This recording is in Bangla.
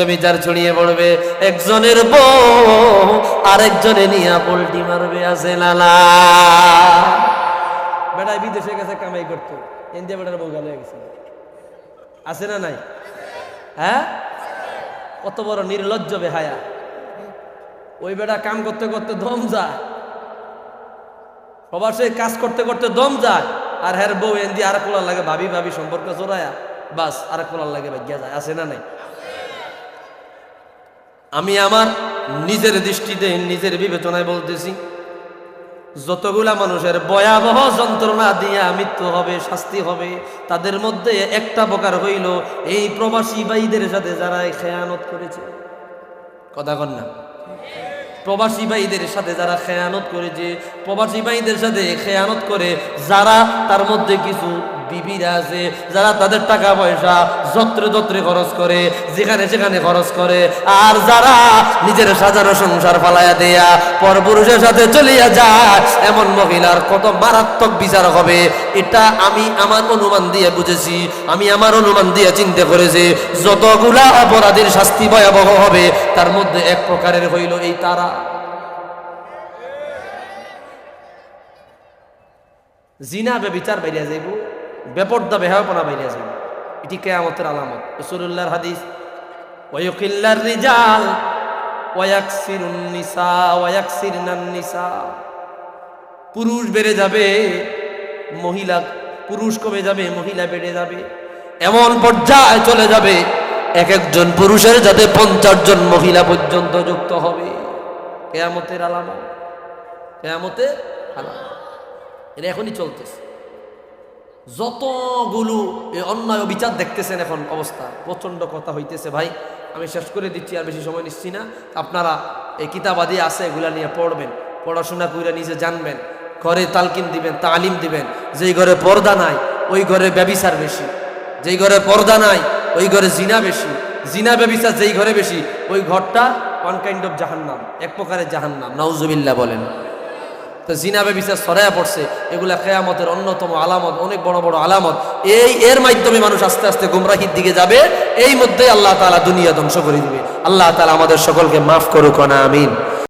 বেবিচার ছড়িয়ে পড়বে। একজনের বউ আরেকজনে নিয়ে পোল্টি মারবে, আছে লালা বিদেশে গেছে, কামাই করতো। ইন্ডিয়া বেটার বউ গেলে গেছে। আছে না নাই? হ্যাঁ? কত বড় নির্লজ্জ বেহায়া। ওই বেটা কাম করতে করতে দম যায়। প্রবাসে কাজ করতে করতে দম যায়। আর হ্যার বউ এন্দি আর কোলার লাগে ভাবি ভাবি সম্পর্ক জোড়ায়া। বাস আর কোলার লাগে ভাগ্যা যায়। আছে না নাই? আমি আমার নিজের দৃষ্টিতে, নিজের বিবেচনায় বলতেছি, যতগুলা মানুষের ভয়াবহ যন্ত্রণা দিয়া মৃত্যু হবে, শাস্তি হবে, তাদের মধ্যে একটা প্রকার হইল, এই প্রবাসী ভাইদের সাথে যারা খেয়ানত করেছে। কথা কন না। প্রবাসী ভাইদের সাথে যারা খেয়ানত করেছে, প্রবাসী ভাইদের সাথে খেয়ানত করে, যারা তার মধ্যে কিছু বিবিরা আছে, যারা তাদের টাকা পয়সা যত্রে যত্রে খরচ করে, যেখানে সেখানে খরচ করে, আর যারা নিজের সাজানো সংসার ফালাইয়া দেয়া, পরপুরুষের সাথে চলিয়া যায়, এমন মহিলার কত মারাত্মক বিচার হবে, এটা আমি আমার অনুমান দিয়ে বুঝেছি, আমি আমার অনুমান দিয়ে চিন্তা করেছি, যতগুলা অপরাধীর শাস্তি ভয়াবহ হবে, তার মধ্যে এক প্রকারের হইল এই তারা। জিনা বেবিচার বাইরিয়া যাইব। বেপর্দা বেহাপনা বাইরে যাইব এটি কেয়ামতের আলামত। রসুল্লাহর হাদিস ওয়ুকিল্লার রিজাল ওয়াকসিরুন নিসা ওয়াকসিরনান নিসা। পুরুষ বেড়ে যাবে, মহিলা, পুরুষ কমে যাবে, মহিলা বেড়ে যাবে। এমন পর্যায়ে চলে যাবে এক একজন পুরুষের যাতে পঞ্চাশ জন মহিলা পর্যন্ত যুক্ত হবে। কেয়ামতের আলামত কেয়ামতের আলামত। এটা এখনই চলতেছে। যতগুলো অন্যায় বিচার দেখতেছেন এখন অবস্থা প্রচণ্ড কথা হইতেছে ভাই। আমি শেষ করে দিচ্ছি, আর বেশি সময় নিচ্ছি না। আপনারা এই কিতাবাদি আছে, এগুলা নিয়ে পড়বেন, পড়াশোনা করে নিজে জানবেন, ঘরে তালকিন দিবেন, তালিম দিবেন। যেই ঘরে পর্দা নাই, ওই ঘরে ব্যবিচার বেশি। যেই ঘরে পর্দা নাই, ওই ঘরে জিনা বেশি। জিনা ব্যবিচার যেই ঘরে বেশি, ওই ঘরটা ওয়ান কাইন্ড অফ জাহান্নাম, এক প্রকারের জাহান্নাম। নাউজুবিল্লাহ বলেন। তো জিনাবে বিচার সরাইয়া পড়ছে, এগুলা কেয়ামতের অন্যতম আলামত, অনেক বড় বড় আলামত। এই, এর মাধ্যমে মানুষ আস্তে আস্তে গুমরাহির দিকে যাবে, এই মধ্যে আল্লাহ তালা দুনিয়া ধ্বংস করে দিবে। আল্লাহ তালা আমাদের সকলকে মাফ করুক না আমিন